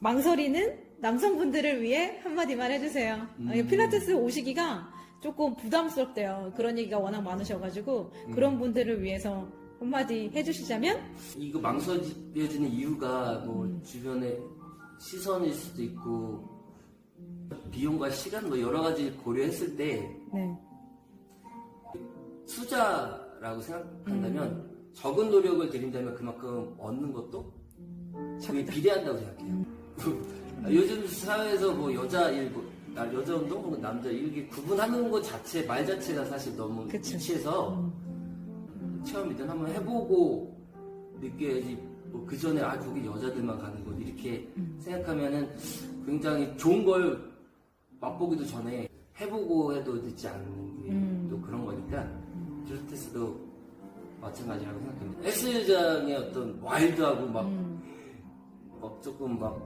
망설이는 남성분들을 위해 한마디만 해주세요. 음. 아, 필라테스 오시기가 조금 부담스럽대요. 그런 얘기가 워낙 많으셔가지고 음. 그런 분들을 위해서 한마디 해주시자면 이거 망설여지는 이유가 뭐 음. 주변의 시선일 수도 있고 비용과 시간 뭐 여러 가지 고려했을 때 네. 투자라고 생각한다면 음. 적은 노력을 들인다면 그만큼 얻는 것도 그게 비례한다고 생각해요. 요즘 사회에서 뭐 여자 일, 뭐 나- 여자 운동, 뭐 남자 일, 이게 구분하는 것 자체, 말 자체가 사실 너무 그쵸. 미치해서 음. 체험이든 한번 해보고 느껴야지 뭐 그 전에 아 거기 여자들만 가는 곳 이렇게 음. 생각하면은 굉장히 좋은 걸 맛보기도 전에 해보고 해도 늦지 않는 게또 음. 그런 거니까 필라테스도 마찬가지라고 생각합니다. 헬스장의 어떤 와일드하고 막, 음. 막 조금 막